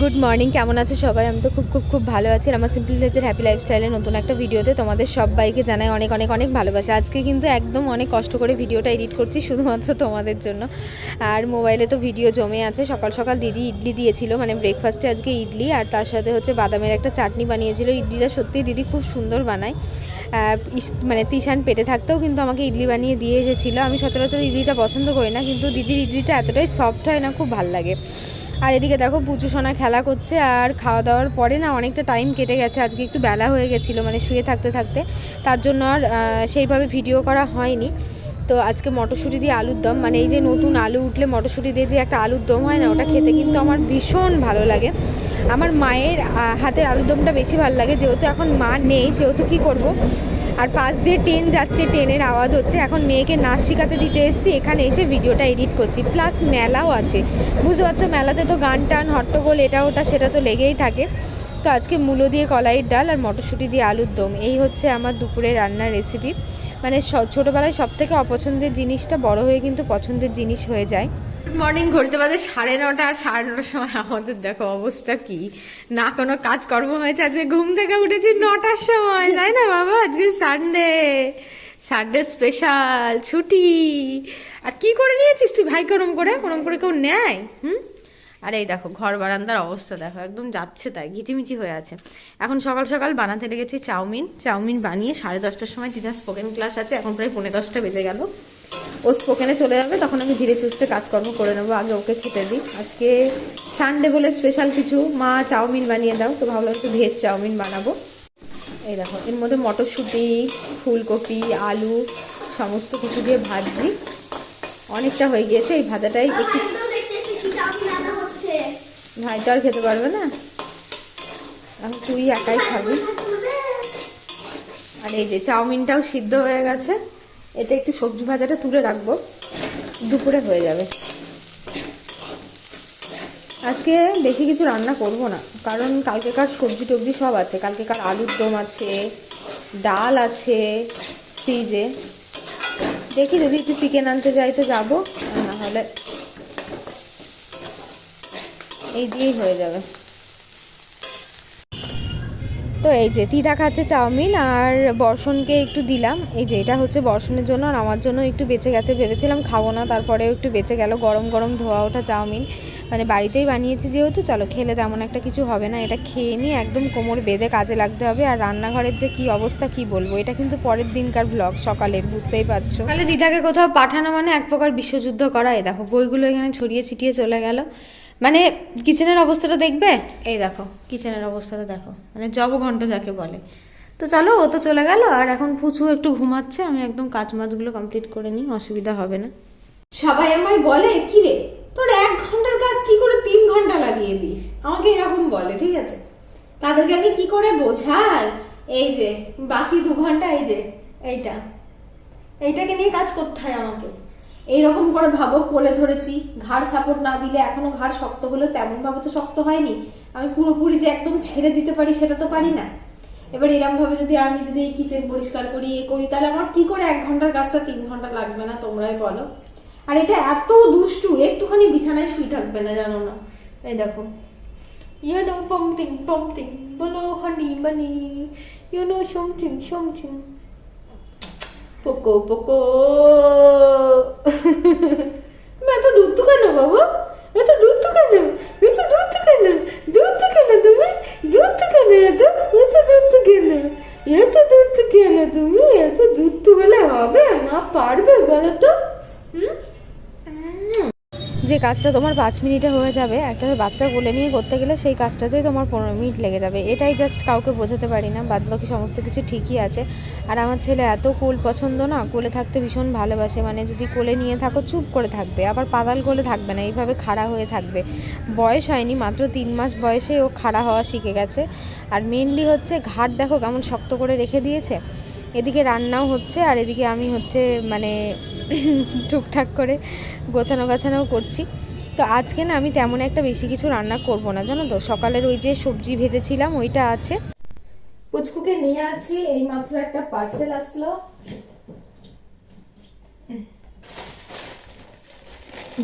Good morning কেমন আছো সবাই? আমি তো খুব খুব খুব ভালো আছি। আর আমার সিম্পল ভিলেজের হ্যাপি লাইফস্টাইলের নতুন একটা ভিডিওতে তোমাদের সবাইকে জানাই অনেক অনেক অনেক ভালোবাসা। আজকে কিন্তু একদম অনেক কষ্ট করে ভিডিওটা এডিট করছি শুধুমাত্র তোমাদের জন্য। আর মোবাইলে তো ভিডিও জমে আছে। সকাল সকাল দিদি ইডলি দিয়েছিল মানে ব্রেকফাস্টে আজকে ইডলি। আর তার সাথে হচ্ছে বাদামের একটা চাটনি বানিয়েছিল। ইডলিটা সত্যি দিদি খুব সুন্দর বানায়। মানে তিশান পেটে থাকতেও কিন্তু আমাকে ইডলি বানিয়ে দিয়ে এসেছিল। আমি সচরাচর ইডলিটা পছন্দ করি না, কিন্তু দিদির ইডলিটা এতটাই সফট হয় না, খুব ভালো লাগে। আর এদিকে দেখো পুচু সোনা খেলা করছে আর খাওয়া দাওয়ার পরে না অনেকটা টাইম কেটে গেছে। আজকে একটু বেলা হয়ে গেছিল মানে শুয়ে থাকতে থাকতে। তার জন্য আর সেইভাবে ভিডিও করা হয়নি। তো আজকে মটরশুঁটি দিয়ে আলুর দম মানে এই যে নতুন আলু উঠলে মটরশুঁটি দিয়ে যে একটা আলুর দম হয় না, ওটা খেতে কিন্তু আমার ভীষণ ভালো লাগে। আমার মায়ের হাতের আলুর দমটা বেশি ভালো লাগে, যেহেতু এখন মা নেই, সেহেতু কী করব? আর পাশ দিয়ে ট্রেন যাচ্ছে, ট্রেনের আওয়াজ হচ্ছে। এখন মেয়েকে নাচ শেখাতে দিতে এসেছি, এখানে এসে ভিডিওটা এডিট করছি। প্লাস মেলাও আছে। বুঝতে পারছ, মেলাতে তো গান টান, হট্টগোল, এটা ওটা, সেটা তো লেগেই থাকে। তো আজকে মূলো দিয়ে কলাইয়ের ডাল আর মটরশুঁটি দিয়ে আলুর দম। এই হচ্ছে আমার দুপুরে রান্নার রেসিপি মানে ছোটোবেলায় সব থেকে অপছন্দের জিনিসটা বড় হয়ে কিন্তু পছন্দের জিনিস হয়ে যায়। মর্নিং ঘুরতে বাজে সাড়ে নটা আর সাড়ে নটার সময় আমাদের দেখো অবস্থা কি? না কোনো কাজকর্ম হয়েছে, আজকে ঘুম থেকে উঠেছি নটার সময়, তাই না বাবা? আজকে সানডে সানডে স্পেশাল ছুটি। আর কি করে নিয়েছিস তুই ভাই করম করে? করম করে কেউ নেয়? হুম? আর এই দেখো, ঘর বারান্দার অবস্থা দেখো, একদম যাচ্ছে তাই, ঘিচিমিচি হয়ে আছে। এখন সকাল সকাল বানাতে লেগেছি চাউমিন। চাউমিন বানিয়ে সাড়ে দশটার সময় দিদার স্পোকেন ক্লাস আছে, এখন প্রায় পৌনে দশটা বেজে গেল। ও স্পোকেনে চলে যাবে তখন আমি ধীরে সুস্থে কাজকর্ম করে নেব। আগে ওকে খেতে দিই। আজকে সানডে বলে স্পেশাল কিছু। মা চাউমিন বানিয়ে দাও। তো ভাবলাম একটু ভেজ চাউমিন বানাবো। এই দেখো এর মধ্যে মটরশুঁটি ফুলকপি আলু সমস্ত কিছু দিয়ে ভাজছি। অনেকটা হয়ে গিয়েছে। এই ভাজাটাই একটু ভাই তো আর খেতে পারবে না? এখন তুই একাই খাবি। আর এই যে চাউমিনটাও সিদ্ধ হয়ে গেছে। এটা একটু সবজি ভাজাটা তুলে রাখব। দুপুরে হয়ে যাবে। আজকে বেশি কিছু রান্না করব না, কারণ কালকেকার সবজি টবজি সব আছে। কালকেকার আলুর দম আছে, ডাল আছে, ফ্রিজে। দেখি যদি একটু চিকেন আনতে যাই তো যাব না হলে এই দিয়েই হয়ে যাবে। তো এই যে তিতা খাচ্ছে চাউমিন আর বর্ষণকে একটু দিলাম। এই যে এটা হচ্ছে বর্ষণের জন্য আর আমার জন্য একটু বেঁচে গেছে, ভেবেছিলাম খাব না, তারপরেও একটু বেঁচে গেল, গরম গরম ধোয়া ওঠা চাউমিন। মানে বাড়িতেই বানিয়েছি যেহেতু, চলো খেলে তেমন একটা কিছু হবে না, এটা খেয়ে নিয়ে একদম কোমর বেঁধে কাজে লাগতে হবে। আর রান্নাঘরের যে কি অবস্থা কি বলব, এটা কিন্তু পরের দিনকার ব্লগ সকালের বুঝতেই পারছ। তাহলে দিদাকে কোথাও পাঠানো মানে এক প্রকার বিশ্বযুদ্ধ করা, এই দেখো বইগুলো এখানে ছড়িয়ে ছিটিয়ে চলে গেল। মানে কিচেনের অবস্থাটা দেখবে? এই দেখো কিচেনের অবস্থাটা দেখো। মানে জবঘণ্ট যাকে বলে। তো চলো ও তো চলে গেল আর এখন পুচু একটু ঘুমাচ্ছে আমি একদম কাজ মাছগুলো কমপ্লিট করে নিই অসুবিধা হবে না। সবাই আমায় বলে কি রে তোর এক ঘণ্টার কাজ কি করে তিন ঘণ্টা লাগিয়ে দিস? আমাকে এরকম বলে ঠিক আছে? তাদেরকে আমি কি করে বোঝাই? এই যে বাকি দু ঘণ্টা এই যে এইটা। এইটাকে নিয়ে কাজ করতে হয় আমাকে। এইরকম করে ভাবো, কোলে ধরেছি। ঘাড় সাপোর্ট না দিলে এখনও ঘাড় শক্ত হলে তেমন ভাবে তো শক্ত হয়নি। আমি পুরোপুরি যে একদম ছেড়ে দিতে পারি সেটা তো পারি না। এবার এরকম ভাবে যদি আমি যদি এই কিচেন পরিষ্কার করি, এ করি, তাহলে আমার কি করে এক ঘণ্টার কাজটা তিন ঘণ্টা লাগবে না, তোমরাই বলো। আর এটা এত দুষ্টু, একটুখানি বিছানায় শুই থাকবে না, জানো না। এই দেখো। ইউ নো পমথিং পমথিং বলো honey money you know something something පොකෝ පොකෝ මට දුත්තු කනවා බව මට දුත්තු කන මට දුත්තු කන දුත්තු කන දුමි දුත්තු කන යද මට දුත්තු කන යත දුත්තු කන දුමි යත දුත්තු වල ආවේ මා පාඩුව වලට හ්ම් যে কাজটা তোমার পাঁচ মিনিটে হয়ে যাবে, একটা বাচ্চা কোলে নিয়ে করতে গেলে সেই কাজটাতেই তোমার পনেরো মিনিট লেগে যাবে। এটাই জাস্ট কাউকে বোঝাতে পারি না বাদ বাকি সমস্ত কিছু ঠিকই আছে। আর আমার ছেলে এত কোল পছন্দ না, কোলে থাকতে ভীষণ ভালোবাসে। মানে যদি কোলে নিয়ে থাকো, চুপ করে থাকবে। আবার পাতাল কোলে থাকবে না, এইভাবে খাড়া হয়ে থাকবে। বয়স হয়নি, মাত্র তিন মাস বয়সে ও খাড়া হওয়া শিখে গেছে। আর মেনলি হচ্ছে ঘাট দেখো কেমন শক্ত করে রেখে দিয়েছে। এদিকে রান্নাও হচ্ছে, আর এদিকে আমি হচ্ছে মানে টুকটাক করে গোছানো গাছানোও করছি। তো আজকে না আমি তেমন একটা বেশি কিছু রান্না করব না, জানো তো? সকালের ওই যে সবজি ভেজেছিলাম, ওইটা আছে। পুচকুকে নিয়ে আছি এই মাত্র একটা পার্সেল আসলো।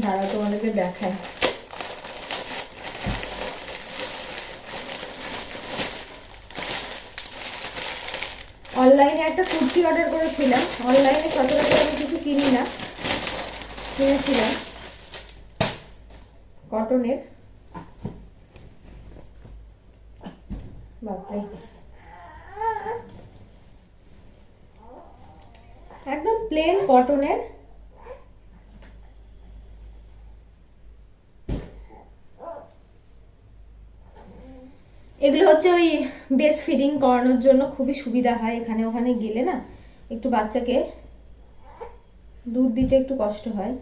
দাঁড়া তোমাদেরকে দেখায় অনলাইনে একটা কুর্তি অর্ডার করেছিলাম। অনলাইনে সচরাচর কিনি না কিনেছিলাম কটনের বাপরে। একদম প্লেন কটনের এগুলো হচ্ছে ওই বেস্ট ফিডিং করানোর জন্য খুবই সুবিধা হয়। এখানে ওখানে গেলে না, একটু বাচ্চাকে দুধ দিতে একটু কষ্ট হয়।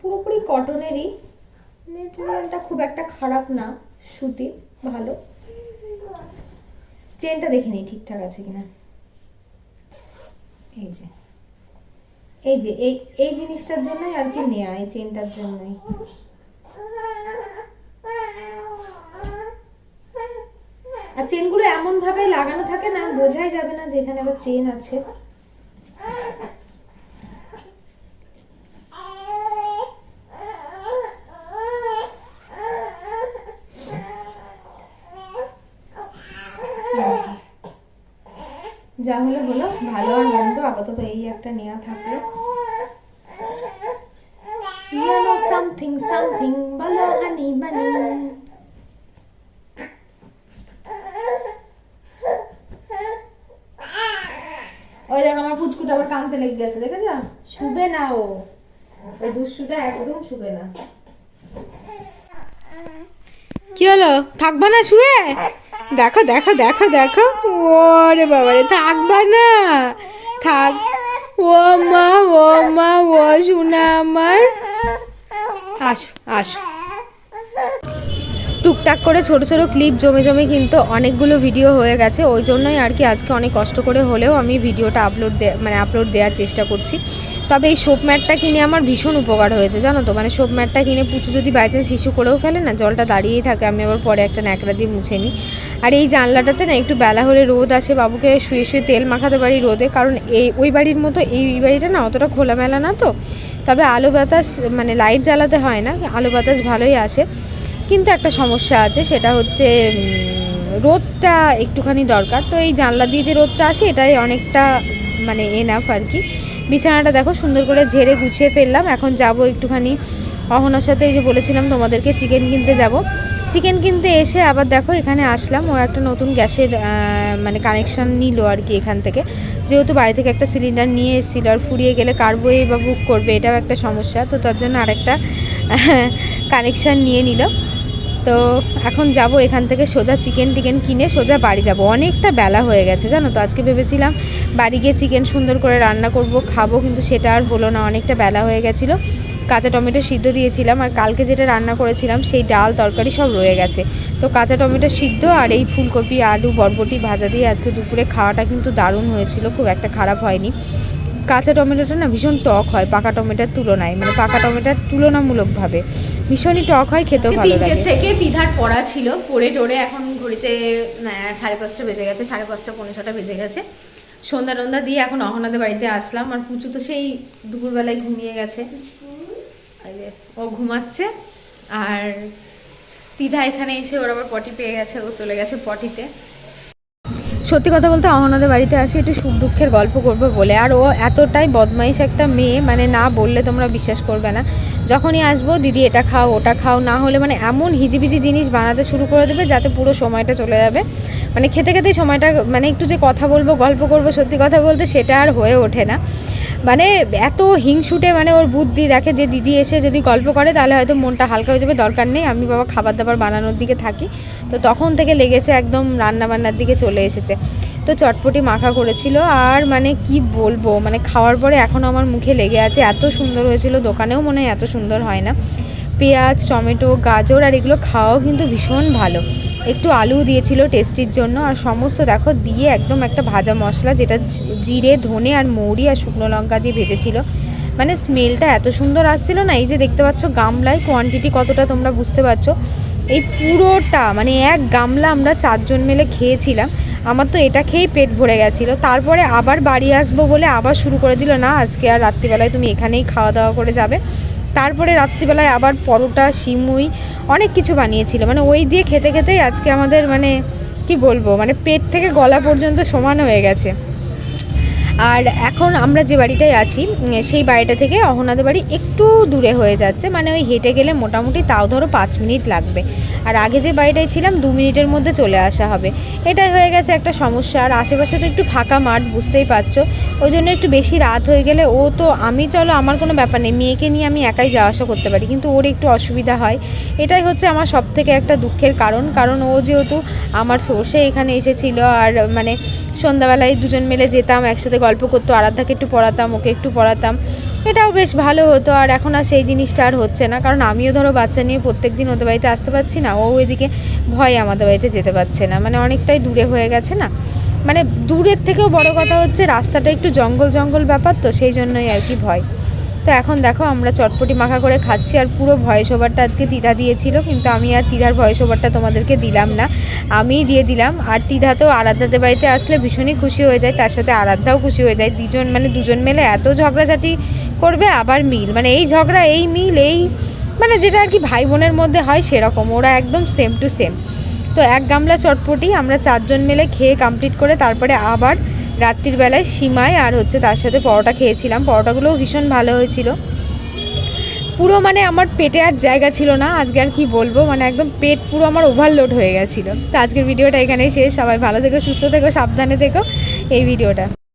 পুরোপুরি কটনেরই। মেটেরিয়ালটা খুব একটা খারাপ না সুতির ভালো। চেনটা দেখে নিই ঠিকঠাক আছে কিনা। এই যে। এই যে, এই এই জিনিসটার জন্যই আর কি নেয়া, এই চেনটার জন্যই। আর চেনগুলো এমন ভাবে লাগানো থাকে না, বোঝাই যাবে না যে এখানে আবার চেন আছে। যা হলো হলো, ভালো আর মন্দ আপাতত এই একটা নেওয়া ইয়েলো সামথিং সামথিং বলো হানি বানি ওই দেখ আমার পুচকুটা আবার কানতে লেগে গেছে, দেখেছ? শুবে না ও। ওই দুষ্টুটা একদম শুবে না। কি হলো? থাকবা না শুয়ে? দেখো দেখো দেখো দেখো। ওরে বাবা রে থাকবা না। থাক। ও মা ও মা, ও শোনা আমার। আসো আসো। টুকটাক করে ছোট ছোট ক্লিপ জমে জমে কিন্তু অনেকগুলো ভিডিও হয়ে গেছে। ওই জন্যই আর কি আজকে অনেক কষ্ট করে হলেও আমি ভিডিওটা আপলোড মানে আপলোড দেওয়ার চেষ্টা করছি। তবে এই সোপ ম্যাটটা কিনে আমার ভীষণ উপকার হয়েছে, জানো তো? মানে সোপ ম্যাটটা কিনে পুচু যদি বাই চান্স শিশু করেও ফেলে না, জলটা দাঁড়িয়েই থাকে, আমি আবার পরে একটা ন্যাকড়া দিয়ে মুছে নিই। আর এই জানলাটাতে না একটু বেলা হলে রোদ আসে, বাবুকে শুয়ে শুয়ে তেল মাখাতে পারি রোদে, কারণ এই ওই বাড়ির মতো এই বাড়িটা না অতটা খোলামেলা না তো। তবে আলো বাতাস মানে লাইট জ্বালাতে হয় না, আলো বাতাস ভালোই আসে। কিন্তু একটা সমস্যা আছে, সেটা হচ্ছে রোদটা একটুখানি দরকার। তো এই জানলা দিয়ে যে রোদটা আসে, এটাই অনেকটা মানে এনাফ আর কি। বিছানাটা দেখো, সুন্দর করে ঝেড়ে গুছিয়ে ফেললাম। এখন যাব একটুখানি অহনার সাথে, এই যে বলেছিলাম তোমাদেরকে চিকেন কিনতে যাব। চিকেন কিনতে এসে আবার দেখো, এখানে আসলাম। ও একটা নতুন গ্যাসের মানে কানেকশান নিল আর কি এখান থেকে। যেহেতু বাড়ি থেকে একটা সিলিন্ডার নিয়ে এসেছিল, আর ফুরিয়ে গেলে কারবোই বা বুক করবে, এটাও একটা সমস্যা। তো তার জন্য আরেকটা কানেকশান নিয়ে নিল তো এখন যাব এখান থেকে সোজা চিকেন টিকেন কিনে সোজা বাড়ি যাব। অনেকটা বেলা হয়ে গেছে, জানো তো? আজকে ভেবেছিলাম বাড়ি গিয়ে চিকেন সুন্দর করে রান্না করব, খাব, কিন্তু সেটা আর হলো না, অনেকটা বেলা হয়ে গেছিল। কাঁচা টমেটো সিদ্ধ দিয়েছিলাম আর কালকে যেটা রান্না করেছিলাম সেই ডাল, তরকারি সব রয়ে গেছে। তো কাঁচা টমেটো সিদ্ধ আর এই ফুলকপি, আলু, বরবটি ভাজা দিয়ে আজকে দুপুরে খাওয়াটা কিন্তু দারুণ হয়েছিল, খুব একটা খারাপ হয়নি। কাঁচা টমেটোটা না ভীষণ টক হয় পাকা টমেটোর তুলনায় মানে পাকা টমেটোর তুলনামূলকভাবে। ভীষণই টক হয় খেতেও ভালো লাগে। থেকে পিধার পড়া ছিল পড়ে টোড়ে এখন ঘড়িতে সাড়ে পাঁচটা বেজে গেছে সাড়ে পাঁচটা পনেরো ছটা বেজে গেছে। সন্ধ্যা টন্ধা দিয়ে এখন অহনাদের বাড়িতে আসলাম আর পুচু তো সেই দুপুরবেলায় ঘুমিয়ে গেছে। ও ঘুমাচ্ছে আর পিধা এখানে এসে ওর আবার পটি পেয়ে গেছে ও চলে গেছে পটিতে। সত্যি কথা বলতে অহনাদের বাড়িতে আসি, একটু সুখ দুঃখের গল্প করবে বলে। আর ও এতটাই বদমাইশ একটা মেয়ে মানে না বললে তোমরা বিশ্বাস করবে না। যখনই আসব, দিদি, এটা খাও, ওটা খাও। না হলে মানে এমন হিজিবিজি জিনিস বানাতে শুরু করে দেবে যাতে পুরো সময়টা চলে যাবে। মানে খেতে খেতেই সময়টা মানে একটু যে কথা বলব, গল্প করব সত্যি কথা বলতে, সেটা আর হয়ে ওঠে না। মানে এত হিংসুটে মানে ওর বুদ্ধি দেখে যে দিদি এসে যদি গল্প করে, তাহলে হয়তো মনটা হালকা হয়ে যাবে, দরকার নেই। আমি বাবা খাবার দাবার বানানোর দিকে থাকি। তো তখন থেকে লেগেছে একদম রান্নাবান্নার দিকে চলে এসেছে। তো চটপটি মাখা করেছিল। আর মানে কি বলব মানে খাওয়ার পরে এখনও আমার মুখে লেগে আছে। এত সুন্দর হয়েছিল দোকানেও মনে হয় এত সুন্দর হয় না। পেঁয়াজ, টমেটো, গাজর আর এগুলো খাওয়াও কিন্তু ভীষণ ভালো। একটু আলু দিয়েছিল টেস্টির জন্য, আর সমস্ত দেখো দিয়ে একদম একটা ভাজা মশলা যেটা জিরে, ধনে আর মৌরি আর শুকনো লঙ্কা দিয়ে ভেজেছিল। মানে স্মেলটা এত সুন্দর আসছিল না? এই যে দেখতে পাচ্ছ গামলায় কোয়ান্টিটি কতটা তোমরা বুঝতে পারছ? এই পুরোটা মানে এক গামলা আমরা চারজন মিলে খেয়েছিলাম। আমার তো এটা খেয়েই পেট ভরে গেছিল। তারপরে আবার বাড়ি আসব বলে আবার শুরু করে দিল, না, আজকে আর রাত্রিবেলায় তুমি এখানেই খাওয়া দাওয়া করে যাবে। তারপরে রাত্রিবেলায় আবার পরোটা, সিমুই, অনেক কিছু বানিয়েছিল। মানে ওই দিয়ে খেতে খেতেই আজকে আমাদের মানে কি বলব? মানে পেট থেকে গলা পর্যন্ত সমান হয়ে গেছে। আর এখন আমরা যে বাড়িটায় আছি সেই বাড়িটা থেকে অহনাদের বাড়ি একটু দূরে হয়ে যাচ্ছে। মানে ওই হেঁটে গেলে মোটামুটি তাও ধরো পাঁচ মিনিট লাগবে। আর আগে যে বাড়িটায় ছিলাম, দু মিনিটের মধ্যে চলে আসা হবে। এটাই হয়ে গেছে একটা সমস্যা। আর আশেপাশে তো একটু ফাঁকা মাঠ, বুঝতেই পারছ। ওই জন্য একটু বেশি রাত হয়ে গেলে ও তো, আমি চলো, আমার কোনো ব্যাপার নেই। মেয়েকে নিয়ে আমি একাই যাওয়া আসা করতে পারি। কিন্তু ওর একটু অসুবিধা হয়। এটাই হচ্ছে আমার সব থেকে একটা দুঃখের কারণ। কারণ ও যেহেতু আমার সর্ষে এখানে এসেছিল। আর মানে সন্ধ্যাবেলায় দুজন মিলে যেতাম, একসাথে গল্প করতো, আরাধ্যাকে একটু পড়াতাম, ওকে একটু পড়াতাম। এটাও বেশ ভালো হতো, আর এখন আর সেই জিনিসটা আর হচ্ছে না। কারণ আমিও ধরো বাচ্চা নিয়ে প্রত্যেক দিন ওদের বাড়িতে আসতে পারছি না, ও এদিকে ভয় আমাদের বাড়িতে যেতে পারছে না। মানে অনেকটাই দূরে হয়ে গেছে না। মানে দূরের থেকেও বড় কথা হচ্ছে, রাস্তাটা একটু জঙ্গল জঙ্গল ব্যাপার তো, সেই জন্যই আর কি ভয়। তো এখন দেখো আমরা চটপটি মাখা করে খাচ্ছি আর পুরো ভয়েস ওভারটা আজকে তিদা দিয়েছিল, কিন্তু আমি আর তিদার ভয়েস ওভারটা তোমাদেরকে দিলাম না। আমিই দিয়ে দিলাম, আর তিধা তো আরাধ্যাদের বাড়িতে আসলে ভীষণই খুশি হয়ে যায়, তার সাথে আরাধ্যাও খুশি হয়ে যায়। দুজন মানে দুজন মিলে এত ঝগড়াঝাটি করবে, আবার মিল। মানে এই ঝগড়া, এই মিল, এই মানে যেটা আর কি ভাই বোনের মধ্যে হয় সেরকম, ওরা একদম সেম টু সেম তো এক গামলা চটপটি, আমরা চারজন মিলে খেয়ে কমপ্লিট করে তারপরে আবার রাত্রির বেলায় সিমাই আর হচ্ছে তার সাথে পরোটা খেয়েছিলাম। পরোটাগুলোও ভীষণ ভালো হয়েছিল। পুরো মানে আমার পেটে আর জায়গা ছিল না, আজকে আর কি বলব? মানে একদম পেট পুরো আমার ওভারলোড হয়ে গেছিল। তো আজকের ভিডিওটা এখানেই শেষ। সবাই ভালো থেকো, সুস্থ থেকো, সাবধানে থেকো। এই ভিডিওটা।